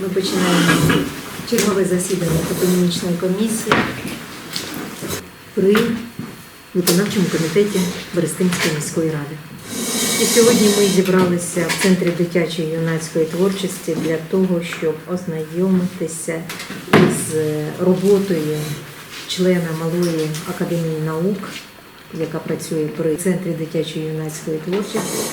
Ми починаємо чергове засідання топонімічної комісії при виконавчому комітеті Берестинської міської ради. І сьогодні ми зібралися в центрі дитячої юнацької творчості для того, щоб ознайомитися із роботою члена Малої академії наук, яка працює при центрі дитячої юнацької творчості.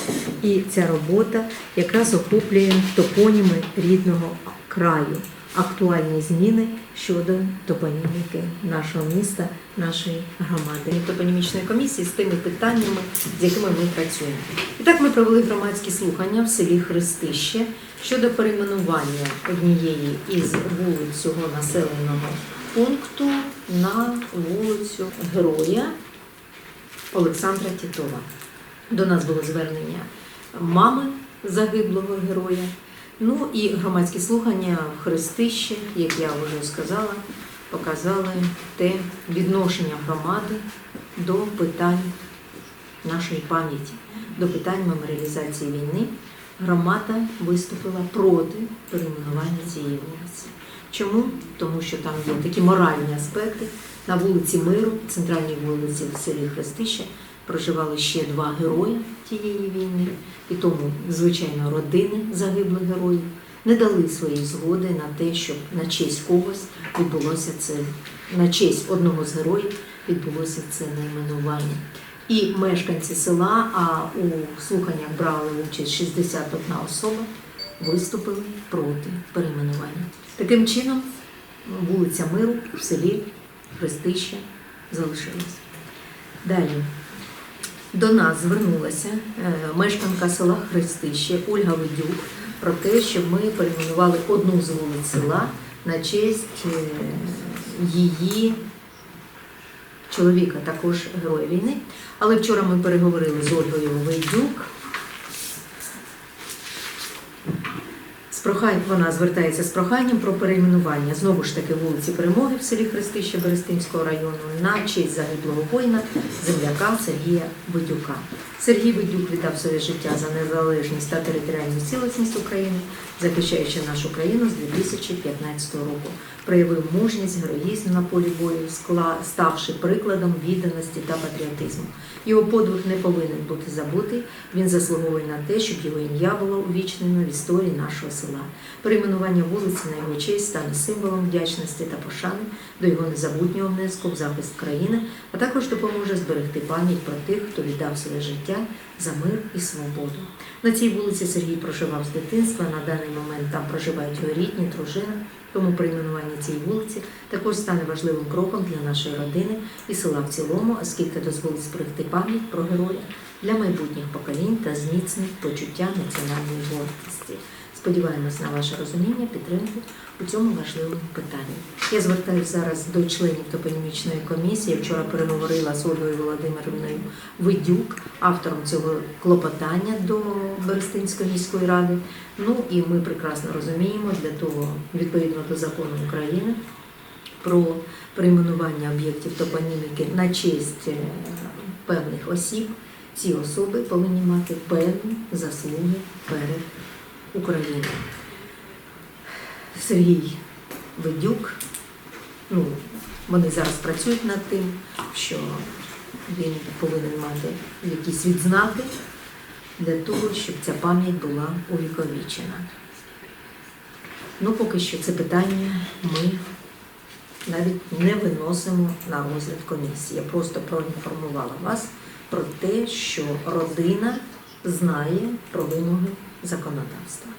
І ця робота якраз охоплює топоніми рідного краю, актуальні зміни щодо топоніміки нашого міста, нашої громади. Топонімічної комісії з тими питаннями, з якими ми працюємо. І так ми провели громадські слухання в селі Хрестище щодо перейменування однієї із вулиць цього населеного пункту на вулицю Героя Олександра Тітова. До нас було звернення мами загиблого героя. Ну і громадські слухання в Хрестище, як я вже сказала, показали те відношення громади до питань нашої пам'яті, до питань меморіалізації війни. Громада виступила проти перейменування цієї вулиці. Чому? Тому що там є такі моральні аспекти. На вулиці Миру, центральній вулиці в селі Хрестище, проживали ще два герої тієї війни, і тому, звичайно, родини загиблих героїв не дали своєї згоди на те, щоб на честь когось відбулося це, на честь одного з героїв відбулося це найменування. І мешканці села, а у слуханнях брали участь 61 особа, виступили проти перейменування. Таким чином, вулиця Миру в селі Хрестище залишилась. Далі. До нас звернулася е, мешканка села Хрестище Ольга Ведюк про те, щоб ми перейменували одну з вулиць села на честь е, її чоловіка, також героя війни. Але вчора ми переговорили з Ольгою Вейдюк. З прохань вона звертається з проханням про перейменування знову ж таки вулиці Перемоги в селі Хрестище Берестинського району на честь загиблого воїна земляка Сергія Видюка. Сергій Видюк віддав своє життя за незалежність та територіальну цілісність України, захищаючи нашу країну з 2015 року. Проявив мужність, героїзм на полі бою, ставши прикладом відданості та патріотизму. Його подвиг не повинен бути забутий. Він заслуговує на те, щоб його ім'я було увічнено в історії нашого села. Перейменування вулиці на його честь стане символом вдячності та пошани до його незабутнього внеску в захист країни, а також допоможе зберегти пам'ять про тих, хто віддав своє життя за мир і свободу. На цій вулиці Сергій проживав з дитинства. На даний момент там проживають його рідні, дружина. Тому перейменування цієї вулиці також стане важливим кроком для нашої родини і села в цілому, оскільки дозволить зберегти пам'ять про героя для майбутніх поколінь та зміцнить почуття національної гордості. Сподіваємось на ваше розуміння, підтримку у цьому важливому питанні. Я звертаюся зараз до членів топонімічної комісії. Вчора переговорила з Ольгою Володимирівною Видюк, автором цього клопотання до Берестинської міської ради. Ну і ми прекрасно розуміємо для того, відповідно до закону України про перейменування об'єктів топоніміки на честь е, певних осіб, ці особи повинні мати певні заслуги перед Україною. Сергій Ведюк, ну, вони зараз працюють над тим, що він повинен мати якісь відзнаки для того, щоб ця пам'ять була увіковічена. Ну, поки що це питання ми навіть не виносимо на розгляд комісії. Я просто проінформувала вас про те, що родина знає про вимоги законодавства.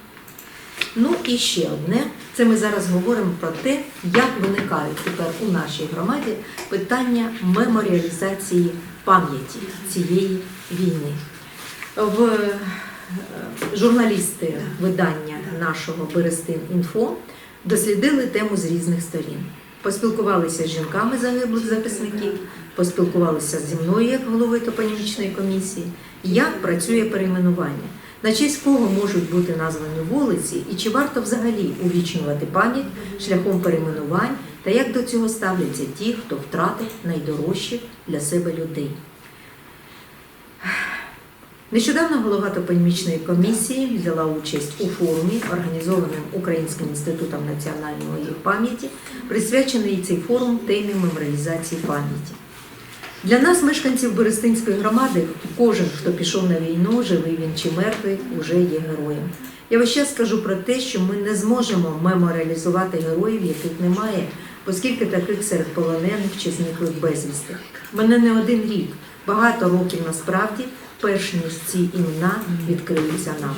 Ну і ще одне. Це ми зараз говоримо про те, як виникають тепер у нашій громаді питання меморіалізації пам'яті цієї війни. В е, журналісти видання нашого Берестин Інфо дослідили тему з різних сторін. Поспілкувалися з жінками загиблих захисників, поспілкувалися зі мною як головою топонімічної комісії, як працює перейменування, на честь кого можуть бути названі вулиці, і чи варто взагалі увічнювати пам'ять шляхом перейменувань, та як до цього ставляться ті, хто втратив найдорожчих для себе людей. Нещодавно голова топонімічної комісії взяла участь у форумі, організованому Українським інститутом національної пам'яті, присвячений цей форум темі меморіалізації пам'яті. Для нас, мешканців Берестинської громади, кожен, хто пішов на війну, живий він чи мертвий, уже є героєм. Я весь час скажу про те, що ми не зможемо меморіалізувати героїв, яких немає, оскільки таких серед полонених чи зниклих безвісти. Мене не один рік, багато років насправді, перш ніж ці імена відкриються нам.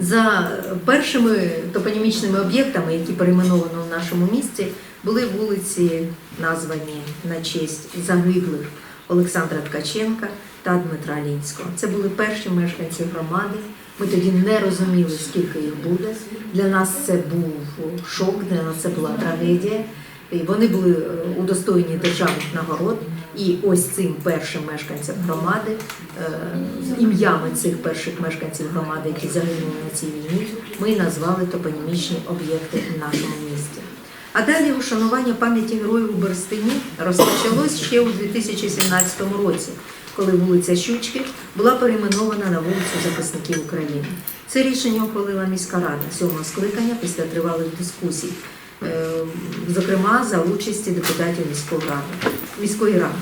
За першими топонімічними об'єктами, які перейменовано в нашому місті, були вулиці, названі на честь загиблих Олександра Ткаченка та Дмитра Лінського. Це були перші мешканці громади. Ми тоді не розуміли, скільки їх буде. Для нас це був шок, для нас це була трагедія. І вони були е, удостоєні державних нагород. І ось цим першим мешканцям громади, е, ім'ями цих перших мешканців громади, які загинули на цій війні, ми назвали топонімічні об'єкти в нашому місті. А далі ушанування пам'яті героїв у Берестині розпочалось ще у 2017 році, коли вулиця Щучки була перейменована на вулицю захисників України. Це рішення ухвалила міська рада сьомого скликання після тривалих дискусій, е, зокрема за участі депутатів міської ради. Міської ради.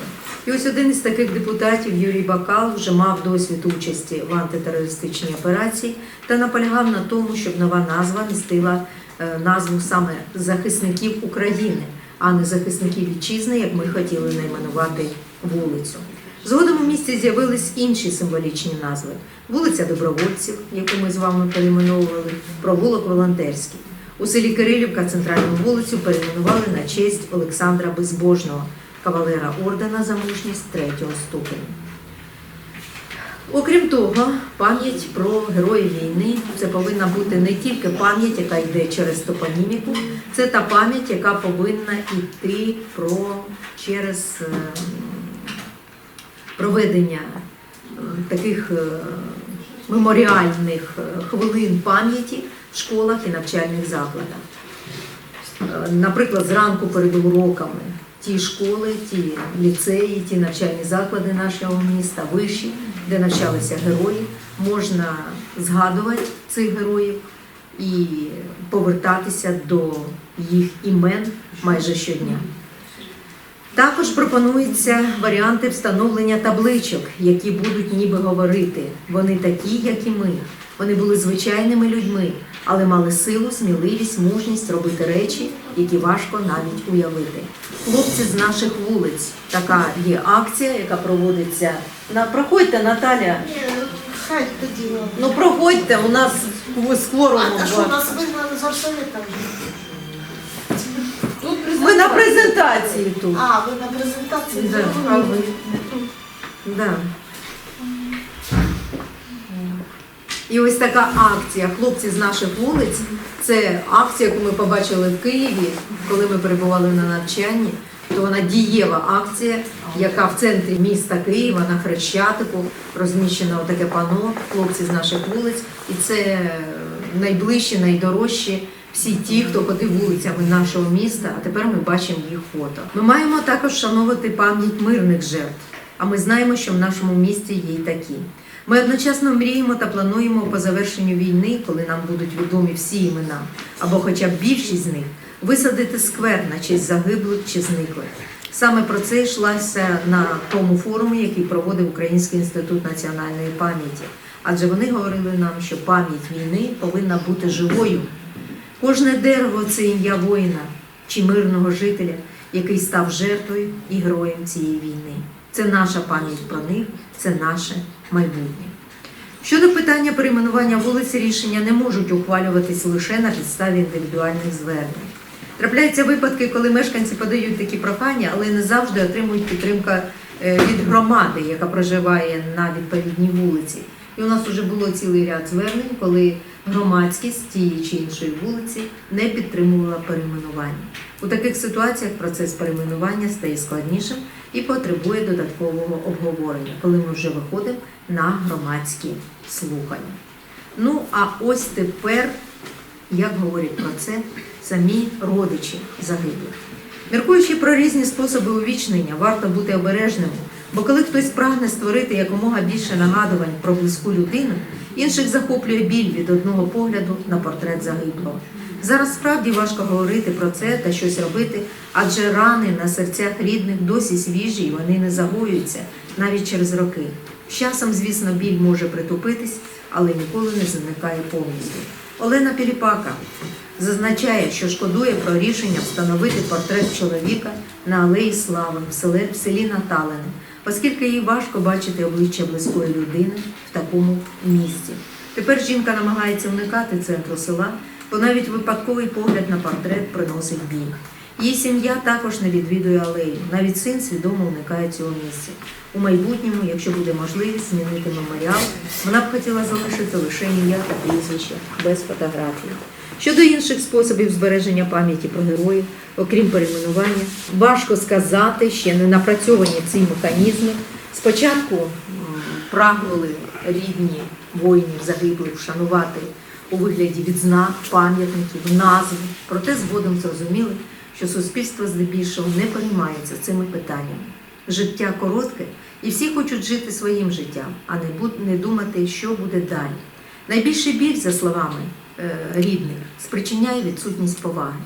І ось один із таких депутатів, Юрій Бакал, вже мав досвід участі в антитерористичній операції та наполягав на тому, щоб нова назва містила назву саме захисників України, а не захисників вітчизни, як ми хотіли найменувати вулицю. Згодом у місті з'явились інші символічні назви: вулиця Добровольців, яку ми з вами перейменовували, провулок Волонтерський. У селі Кирилівка центральну вулицю перейменували на честь Олександра Безбожного, кавалера ордена за мужність третього ступеня. Окрім того, пам'ять про героїв війни це повинна бути не тільки пам'ять, яка йде через топоніміку, це та пам'ять, яка повинна йти про через е, проведення е, таких е, меморіальних хвилин пам'яті в школах і навчальних закладах. Наприклад, зранку перед уроками ті школи, ті ліцеї, ті навчальні заклади нашого міста, виші, де навчалися герої, можна згадувати цих героїв і повертатися до їх імен майже щодня. Також пропонуються варіанти встановлення табличок, які будуть ніби говорити. Вони такі, як і ми. Вони були звичайними людьми, але мали силу, сміливість, мужність робити речі, які важко навіть уявити. Хлопці з наших вулиць. Така є акція, яка проводиться. На проходьте, Наталя. Хай тоді. Ну проходьте, у нас з кворумом. А, що нас вигнали з вже? Ми на презентації тут. А, ви на презентації Да, ви? Да. І ось така акція Хлопці з наших вулиць. Це акція, яку ми побачили в Києві, коли ми перебували на навчанні. То вона дієва акція, яка в центрі міста Києва на Хрещатику розміщено таке пано Хлопці з наших вулиць. І це найближчі, найдорожчі всі ті, хто ходив вулицями нашого міста, а тепер ми бачимо їх фото. Ми маємо також шановувати пам'ять мирних жертв. А ми знаємо, що в нашому місті є й такі. Ми одночасно мріємо та плануємо по завершенню війни, коли нам будуть відомі всі імена, або хоча б більшість з них, висадити сквер на честь загиблих чи зниклих. Саме про це йшлося на тому форумі, який проводив Український інститут національної пам'яті. Адже вони говорили нам, що пам'ять війни повинна бути живою. Кожне дерево це ім'я воїна чи мирного жителя, який став жертвою і героєм цієї війни. Це наша пам'ять про них, це наше майбутнє. Щодо питання перейменування вулиці, рішення не можуть ухвалюватись лише на підставі індивідуальних звернень. Трапляються випадки, коли мешканці подають такі прохання, але не завжди отримують підтримка е, від громади, яка проживає на відповідній вулиці. І у нас вже було цілий ряд звернень, коли громадськість тієї чи іншої вулиці не підтримувала перейменування. У таких ситуаціях процес перейменування стає складнішим і потребує додаткового обговорення, коли ми вже виходимо на громадські слухання. Ну а ось тепер, як говорять про це самі родичі загиблих. Міркуючи про різні способи увічнення, варто бути обережним, Бо коли хтось прагне створити якомога більше нагадувань про близьку людину, інших захоплює біль від одного погляду на портрет загиблого. Зараз справді важко говорити про це та щось робити, адже рани на серцях рідних досі свіжі і вони не загоюються навіть через роки. З часом, звісно, біль може притупитись, але ніколи не зникає повністю. Олена Піліпака зазначає, що шкодує про рішення встановити портрет чоловіка на Алеї Слави в селі, в селі Наталине, оскільки їй важко бачити обличчя близької людини в такому місці. Тепер жінка намагається уникати центру села, бо навіть випадковий погляд на портрет приносить біль. Її сім'я також не відвідує алею. Навіть син свідомо уникає цього місця. У майбутньому, якщо буде можливість змінити меморіал, вона б хотіла залишити лише ім'я та прізвище без фотографій. Щодо інших способів збереження пам'яті про героїв, окрім перейменування, важко сказати, ще не напрацьовані ці механізми. Спочатку прагнули рідні воїнів загиблих вшанувати у вигляді відзнак, пам'ятників, назв. Проте згодом зрозуміли, що суспільство здебільшого не переймається цими питаннями. Життя коротке, і всі хочуть жити своїм життям, а не, думати, що буде далі. Найбільший біль, за словами е, рідних, спричиняє відсутність поваги.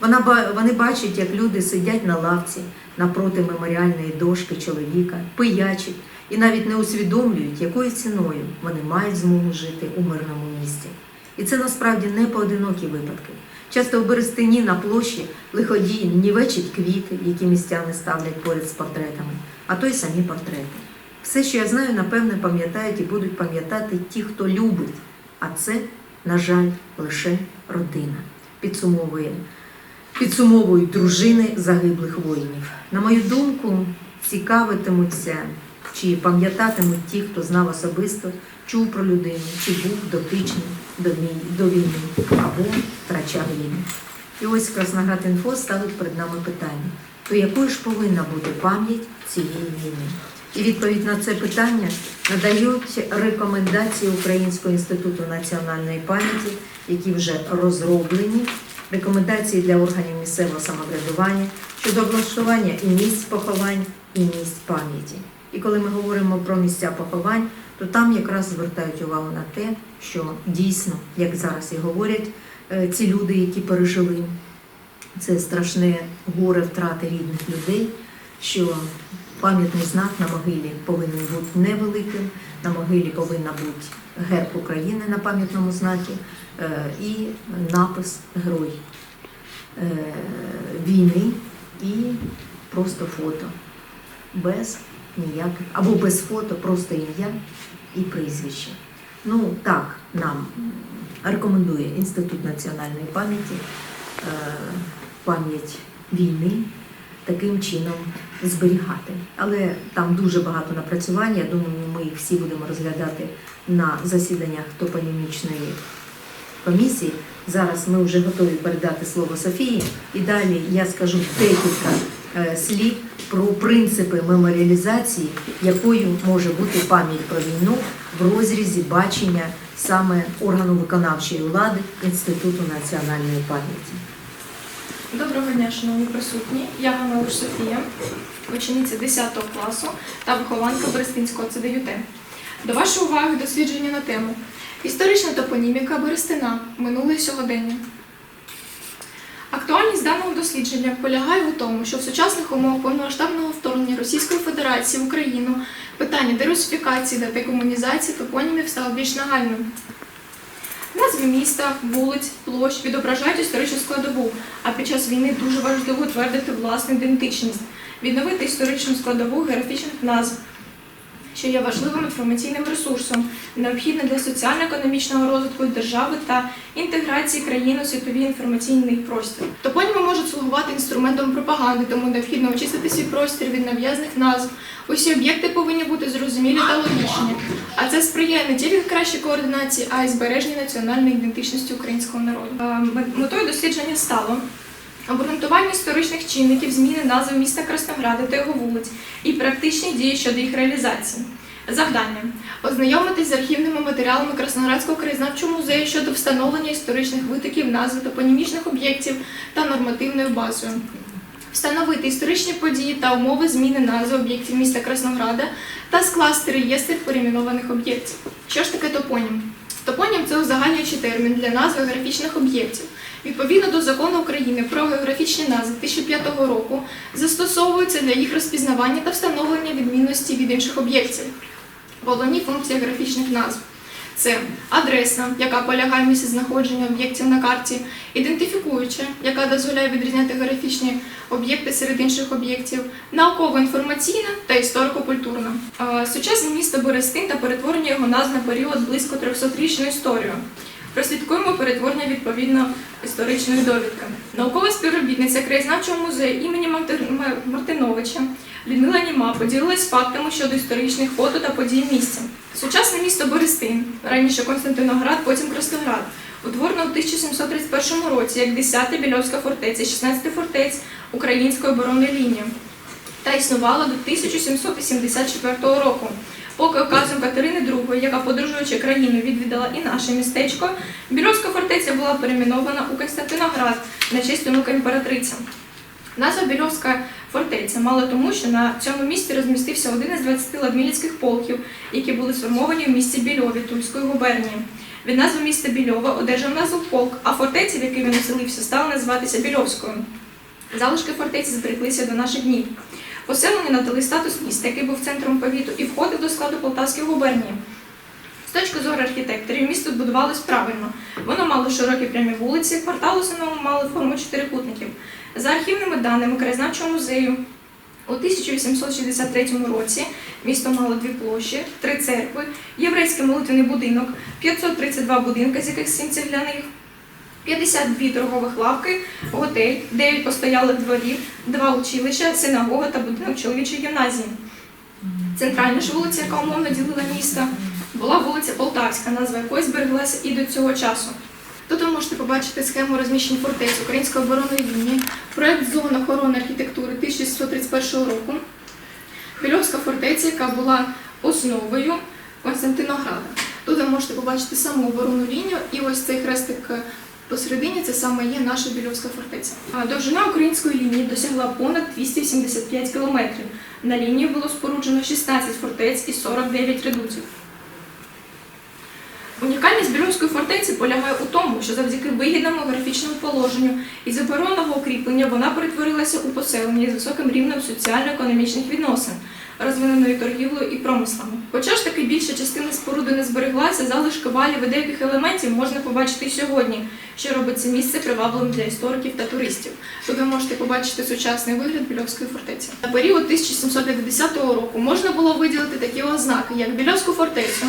Вона, вони бачать, як люди сидять на лавці напроти меморіальної дошки чоловіка, пиячать і навіть не усвідомлюють, якою ціною вони мають змогу жити у мирному місті. І це насправді не поодинокі випадки. Часто в Берестині на площі лиходії нівечать квіти, які містяни ставлять поряд з портретами, а то й самі портрети. Все, що я знаю, напевне, пам'ятають і будуть пам'ятати ті, хто любить. А це, на жаль, лише родина. Підсумовує. Підсумовують дружини загиблих воїнів. На мою думку, цікавитимуться чи пам'ятатимуть ті, хто знав особисто, чув про людину, чи був дотичний до війни або втрачав війну. І ось Красноград-Інфо ставить перед нами питання: то якою ж повинна бути пам'ять цієї війни? І відповідь на це питання надають рекомендації Українського інституту національної пам'яті, які вже розроблені, рекомендації для органів місцевого самоврядування щодо облаштування і місць поховань, і місць пам'яті. І коли ми говоримо про місця поховань, то там якраз звертають увагу на те, що дійсно, як зараз і говорять, е, ці люди, які пережили це страшне горе втрати рідних людей, що пам'ятний знак на могилі повинен бути невеликим, на могилі повинна бути герб України на пам'ятному знакі е, і напис Герой е, війни і просто фото. Без ніяких, або без фото, просто ім'я і прізвище. Ну так нам рекомендує Інститут національної пам'яті е, пам'ять війни таким чином зберігати. Але там дуже багато напрацювань. Я думаю, ми їх всі будемо розглядати на засіданнях топонімічної комісії. Зараз ми вже готові передати слово Софії, і далі я скажу декілька слів про принципи меморіалізації, якою може бути пам'ять про війну в розрізі бачення саме органу виконавчої влади Інституту національної пам'яті. Доброго дня, шановні присутні. Я Ганауш Софія, учениця 10 класу та вихованка Берестинського ЦДЮТ. До вашої уваги дослідження на тему Історична топоніміка Берестина минуле сьогодення. Актуальність даного дослідження полягає у тому, що в сучасних умовах повномасштабного вторгнення Російської Федерації в Україну питання дерусифікації та декомунізації топонімів стало більш нагальним. Назви міста, вулиць, площ відображають історичну складову, а під час війни дуже важливо утвердити власну ідентичність, відновити історичну складову географічних назв, що є важливим інформаційним ресурсом, необхідним для соціально-економічного розвитку держави та інтеграції країни у світовий інформаційний простір. Топоніми можуть слугувати інструментом пропаганди, тому необхідно очистити свій простір від нав'язних назв. Усі об'єкти повинні бути зрозумілі та логічні. А це сприяє не тільки кращій координації, а й збереженню національної ідентичності українського народу. Е, Метою дослідження стало обґрунтування історичних чинників, зміни назви міста Краснограда та його вулиць і практичні дії щодо їх реалізації. Завдання ознайомитись з архівними матеріалами Красноградського краєзнавчого музею щодо встановлення історичних витоків, назви топонімічних об'єктів та нормативною базою. встановити історичні події та умови зміни назви об'єктів міста Краснограда та скласти реєстр перейменованих об'єктів. Що ж таке топонім? Топонім це узагальнюючий термін для назви географічних об'єктів. Відповідно до закону України про географічні назви 2005 року застосовуються для їх розпізнавання та встановлення відмінності від інших об'єктів. Головні функції географічних назв це адреса, яка полягає в місці знаходження об'єктів на карті, ідентифікуюча, яка дозволяє відрізняти географічні об'єкти серед інших об'єктів, науково-інформаційна та історико-культурна. А, Сучасне місто Берестин та перетворення його назв на період близько 300-річну історію. Прослідкуємо перетворення відповідно історичної довідки. Наукова співробітниця краєзнавчого музею імені Мартиновича Людмила Німа поділилась фактами щодо історичних фото та подій місця. Сучасне місто Берестин, раніше Константиноград, потім Красноград, утворено у 1731 році як 10-та Більовська фортеця, 16 фортець української оборонної лінії та існувала до 1784 року. Поки указом Катерини яка подорожуючи країну відвідала і наше містечко, Більовська фортеця була перейменована у Константиноград на честь онука імператриці. Назва Більовська фортеця мала тому, що на цьому місці розмістився один із 20 ладміліцьких полків, які були сформовані в місті Більові Тульської губернії. Від назви міста Більова одержав назву полк, а фортеця, в якій він оселився, стала називатися Більовською. Залишки фортеці збереглися до наших днів. Поселення надали статус міста, який був центром повіту і входив до складу Полтавської губернії. З точки зору архітекторів, місто будувалось правильно. Воно мало широкі прямі вулиці, квартал основному мали форму чотирикутників. За архівними даними краєзнавчого музею, у 1863 році місто мало дві площі, три церкви, єврейський молитвений будинок, 532 будинки, з яких сім цегляних, 52 торгових лавки, готель, 9 постоялих дворів, 2 училища, синагога та будинок чоловічої гімназії. Центральна ж вулиця, яка умовно ділила місто, була вулиця Полтавська, назва якої збереглася і до цього часу. Тут ви можете побачити схему розміщень фортець Української оборонної лінії, проект зон охорони архітектури 1631 року, Більовська фортеця, яка була основою Константинограда. Тут ви можете побачити саму оборонну лінію, і ось цей хрестик посередині це саме є наша Більовська фортеця. Довжина української лінії досягла понад 285 кілометрів. На лінії було споруджено 16 фортець і 49 редутів. Унікальність Білівської фортеці полягає у тому, що завдяки вигідному географічному положенню і з оборонного укріплення вона перетворилася у поселення з високим рівнем соціально-економічних відносин, розвиненою торгівлею і промислами. Хоча ж таки більша частина споруди не збереглася, залишки валів і деяких елементів можна побачити і сьогодні, що робить це місце привабливим для істориків та туристів. Тут ви можете побачити сучасний вигляд Більовської фортеці. На період 1750 року можна було виділити такі ознаки, як Більовську фортецю,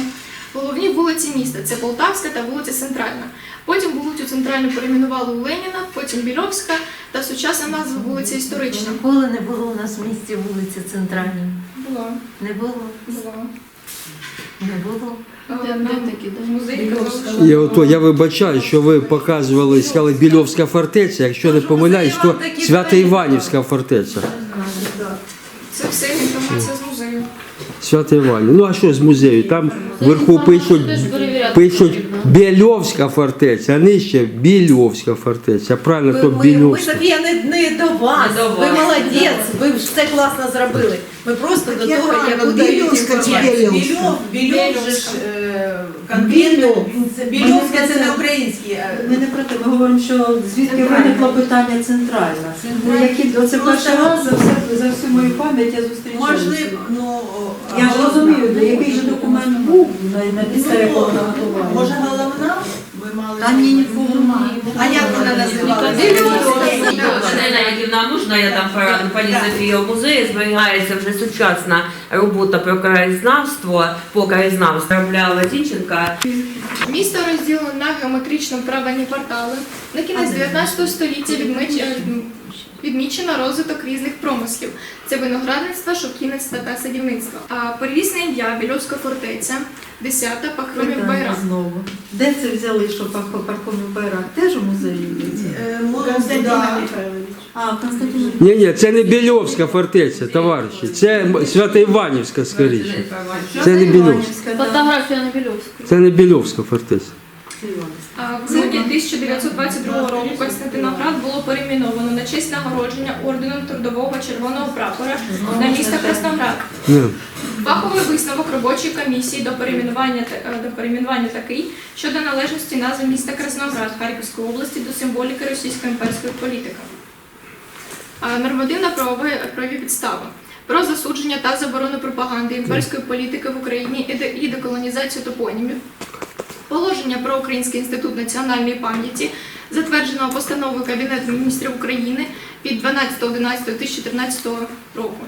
Головні вулиці міста це Полтавська та вулиця Центральна. Потім вулицю Центральну перейменували у Леніна, потім Більовська та сучасна назва вулиця Історична. Ніколи не було у нас в місті вулиці Центральної. Була. Не було? Була. Не було. Казали, Я, ото, я вибачаю, що ви показували, сказали Більовська фортеця. Якщо не помиляюсь, то Свято-Іванівська фортеця. Це все інформація з музею. Ну а що з музею? Там вверху пишуть, пишуть Більовська фортеця, а нижче Більовська фортеця. Правильно, то Ми, ми, Більовська. Софія, не, не до вас. Не до вас. Ви молодець, ви все класно зробили. Ми просто до Так того, як Куди дають Більовська чи інформацію. Більовська? Більов, Більов же ж е, конкретно, Більов. це Більовська це не українські. е, Ми не про те, ми говоримо, що звідки виникло питання центральна. Ну, які оце перший раз за все за всю мою пам'ять я зустрічаюся. Можливо, ну Я ж розумію, де який же документ був на, на підставі Ну, якого вона. Може головна? Ви мали. Там нікого немає. А як вона називалася? Ірина Яківна, можна я там пораду пані Софії у музеї зберігається вже сучасна робота про краєзнавство по краєзнавству Робляла Зінченка. Місто розділено на геометрично правильні квартали. На кінець 19 століття відміч- е, відмічено розвиток різних промислів. Це виноградництво, шовківництво та садівництво. А первісне ім'я Більовська фортеця, 10-та Пахромів Байрам. знову. Де це взяли, що парковий байрак? Теж у музеї? Е. А, Константин. Ні, ні, це не Більовська фортеця, товариші. Це Свято-Іванівська, скоріше. Це не Більовська. Фотографія. Це не Більовська фортеця. А в грудні 1922 року Константиноград було перейменовано на честь нагородження орденом трудового червоного прапора на місто Красноград. Фаховий висновок робочої комісії до перейменування, е, до перейменування такий щодо належності назви міста Красноград Харківської області до символіки російської імперської політики. Нормативна правові, правові підстави. Про засудження та заборону пропаганди імперської політики в Україні і деколонізацію топонімів. Положення про Український інститут національної пам'яті, затвердженого постановою Кабінету міністрів України від 12.11.2013 року.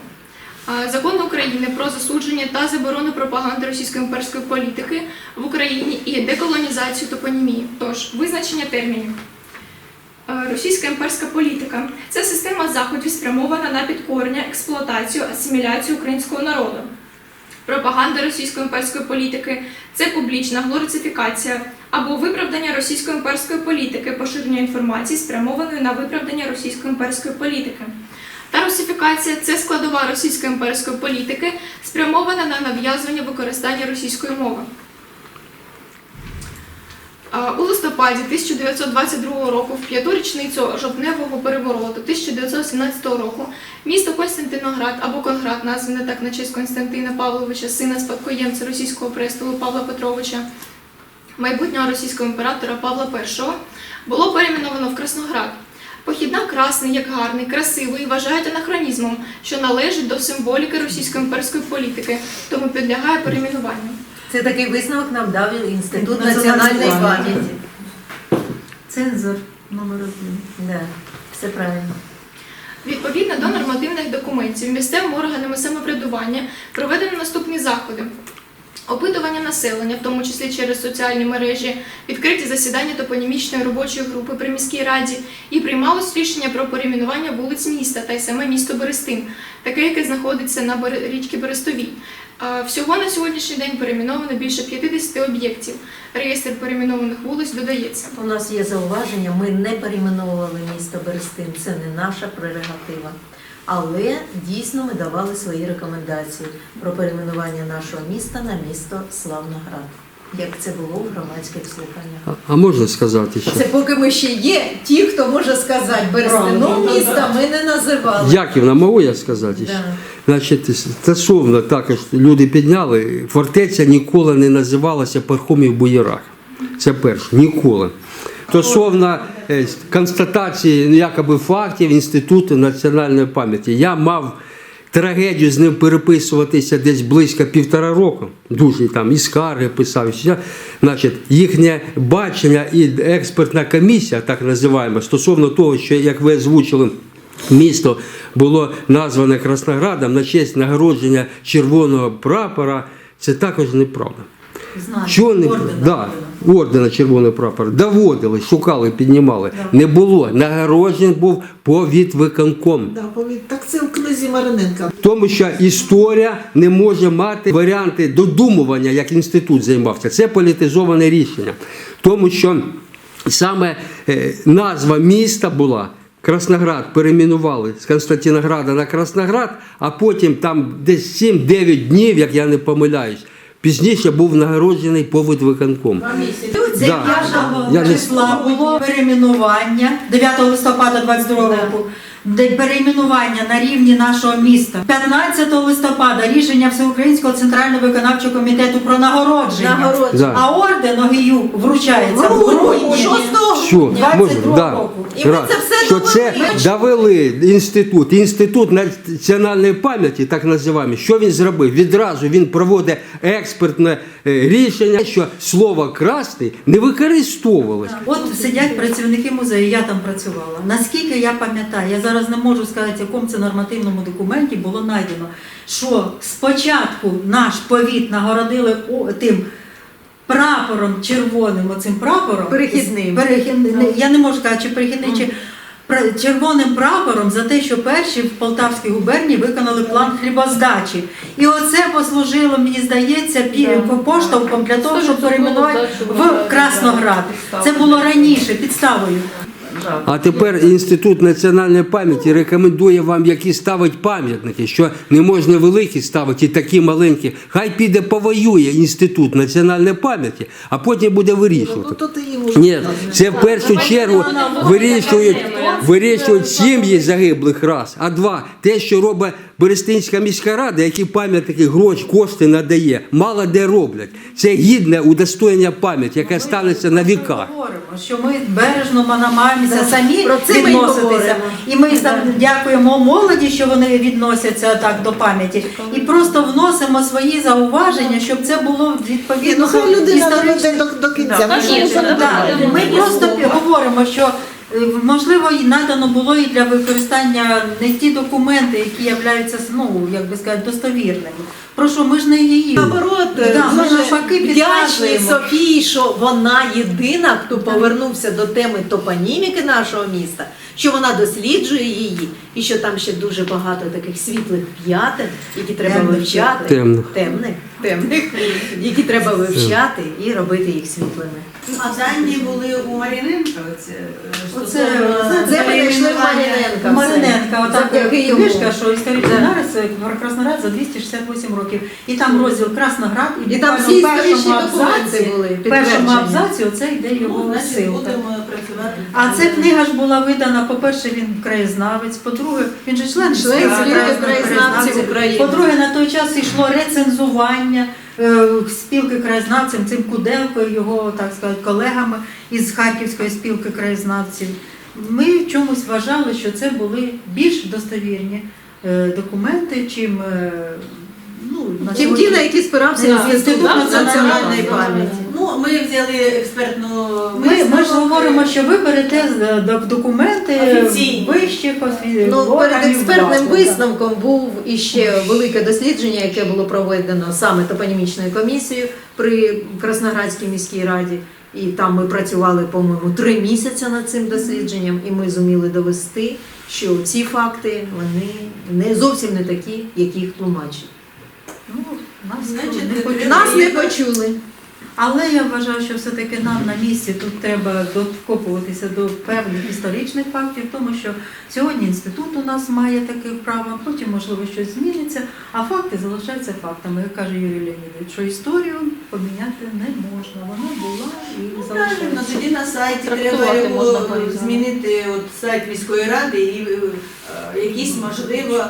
Закон України про засудження та заборону пропаганди російської імперської політики в Україні і деколонізацію топонімії. Тож визначення термінів. Російська імперська політика це система заходів, спрямована на підкорення, експлуатацію, асиміляцію українського народу. Пропаганда російської імперської політики це публічна глорифікація або виправдання російської імперської політики, поширення інформації, спрямованої на виправдання російської імперської політики. Та русифікація це складова російської імперської політики, спрямована на нав'язування використання російської мови. А, У листопаді 1922 року, в п'яту річницю жовтневого перевороту 1917 року, місто Константиноград або Конград, назване так на честь Константина Павловича, сина спадкоємця російського престолу Павла Петровича, майбутнього російського імператора Павла І, було перейменовано в Красноград. Похідна красний, як гарний, красивий, вважають анахронізмом, що належить до символіки російської імперської політики, тому підлягає перейменуванню. Це такий висновок нам дав Інститут Національної пам'яті. пам'яті. Цензор номер один. Да, все правильно. Відповідно до нормативних документів місцевими органами самоврядування проведено наступні заходи. Опитування населення, в тому числі через соціальні мережі, відкриті засідання топонімічної робочої групи при міській раді і приймалось рішення про перейменування вулиць міста та й саме місто Берестин, таке, яке знаходиться на річці Берестовій. Всього на сьогоднішній день перейменовано більше 50 об'єктів. Реєстр перейменованих вулиць додається. У нас є зауваження, ми не перейменовували місто Берестин, це не наша прерогатива. Але дійсно ми давали свої рекомендації про перейменування нашого міста на місто Славноград, як це було в громадських слуханнях. А, а можна сказати ще? Це поки ми ще є ті, хто може сказати, Берестином міста ми не називали. Яківна, можу я сказати ще? Да. Значить, стосовно також люди підняли, фортеця ніколи не називалася Пархомів Буєрах. Це перше, ніколи. Стосовно е, констатації якоби фактів Інституту національної пам'яті, я мав трагедію з ним переписуватися десь близько півтора року. Дуже там і скарги писав. і. Значить, їхнє бачення і експертна комісія, так називаємо, стосовно того, що як ви озвучили. Місто було назване Красноградом на честь нагородження червоного прапора. Це також неправда. Знаю. Чого не да, ордена червоний прапор доводили, шукали, піднімали. Не було. Нагороджений був повітвиконком. Да, повід- Так це в книзі Мариненка. Тому що історія не може мати варіанти додумування, як інститут займався. Це політизоване рішення. Тому що саме е, назва міста була. Красноград перейменували з Константинограда на Красноград, а потім там десь 7-9 днів, як я не помиляюсь, пізніше був нагороджений повідвиконком. Це Да. я Я числа було перейменування 9 листопада 22 року. Де Перейменування на рівні нашого міста 15 листопада рішення Всеукраїнського центрального виконавчого комітету про нагородження. Нагородження. Да. А орден Огію вручається в грудні. Шостого Все, 22 можна, да. року. І ми Раз. це все що це довели. довели інститут, інститут національної пам'яті, так називаємо. Що він зробив? Відразу він проводить експертне е, рішення, що слово красти не використовувалось. От сидять працівники музею, я там працювала. Наскільки я пам'ятаю, я зараз не можу сказати, в якому це нормативному документі було знайдено, що спочатку наш повіт нагородили тим прапором червоним, оцим прапором. Перехідним. Перехідним. Я не можу сказати, чи перехідний, чи червоним прапором за те, що перші в Полтавській губернії виконали план хлібоздачі. І оце послужило, мені здається, поштовхом для того, щоб перейменувати в Красноград. Це було раніше підставою. А тепер Інститут національної пам'яті рекомендує вам, які ставить пам'ятники, що не можна великі ставити і такі маленькі. Хай піде повоює Інститут національної пам'яті, а потім буде Ну вирішувати. Ні, це в першу чергу вирішують, вирішують сім'ї загиблих раз. А два, те, що робить Берестинська міська рада, які пам'ятники гроші, кошти надає, мало де роблять. Це гідне удостоєння пам'яті, яке станеться на віках. Говоримо, що ми бережно намагаємося самі Про це ми відноситися. І ми за- дякуємо молоді, що вони відносяться так до пам'яті. І просто вносимо свої зауваження, щоб це було відповідно ну хай людина історично. до, до кінця. Да, да. забуваємо. Ми просто говоримо, що е, можливо і надано було і для використання не ті документи, які являються ну, як би сказати, достовірними. Про що ми ж не її. Наоборот, Да, ми навпаки вдячні підказуємо. Софії, що вона єдина, хто повернувся до теми топоніміки нашого міста, що вона досліджує її, і що там ще дуже багато таких світлих п'ятин, які треба Темних вивчати. Темних. Темних, темних, які треба вивчати і робити їх світлими. А дані були у Маріненка. Оце, Це ми в. Маріненка. Мариненка, отак книжка, що історичний Да. нарис е, про Красноград за 268 років. І там розділ Красноград, і, І там всі в першому історичні документи абзаці- були, В першому абзаці оце йде Ну, його значить, силка. будемо працювати. А ця книга ж була видана, по-перше, він краєзнавець, по-друге, він же член Член краєзнавців України. По-друге, на той час йшло рецензування е, спілки краєзнавців, цим Куделкою, його, так сказати, колегами із Харківської спілки краєзнавців. Ми чомусь вважали, що це були більш достовірні е, документи, чим е, ну, Тим сьогодні- ті, на які спирався Да, Інститут національної пам'яті. Ну, ми взяли експертну Ми, ми ж говоримо, що ви берете з- до- документи Офіційні. вищих офі... Ну, перед експертним влади, висновком був іще велике дослідження, яке було проведено саме топонімічною комісією при Красноградській міській раді. І там ми працювали, по-моєму, три місяці над цим дослідженням, і ми зуміли довести, що ці факти вони не зовсім не такі, які їх тлумачать. Ну, нас Значить, не почули. Нас не почули. Але я вважаю, що все-таки нам на місці тут треба докопуватися до певних історичних фактів, тому що сьогодні інститут у нас має таке право, потім, можливо, щось зміниться, а факти залишаються фактами. Як каже Юрій Леонідович, що історію поміняти не можна. Вона була і Ну, залишається. тоді на сайті треба його можна змінити от сайт міської ради і е, якісь, можливо,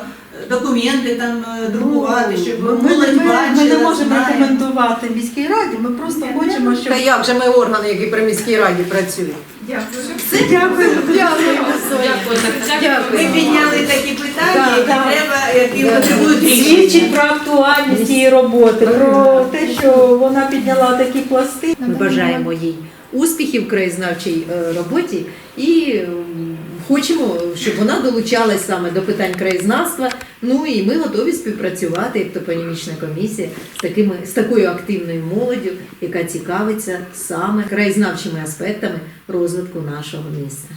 документи там е, друкувати, щоб Ну, ми, молодь ми, ми, не можемо знає. рекомендувати міській раді, ми просто хочемо, щоб Та як же ми органи, які при міській раді працюють? все дякую. Дякуємо, Соня. Ми підняли такі питання, Да, які да. треба, які потребують рішення. Свідчить про актуальність її роботи, про те, що вона підняла такі пласти. Ми бажаємо їй успіхів в краєзнавчій е, роботі і хочемо, щоб вона долучалась саме до питань краєзнавства. Ну і ми готові співпрацювати як топонімічна комісія з такими з такою активною молоддю, яка цікавиться саме краєзнавчими аспектами розвитку нашого міста.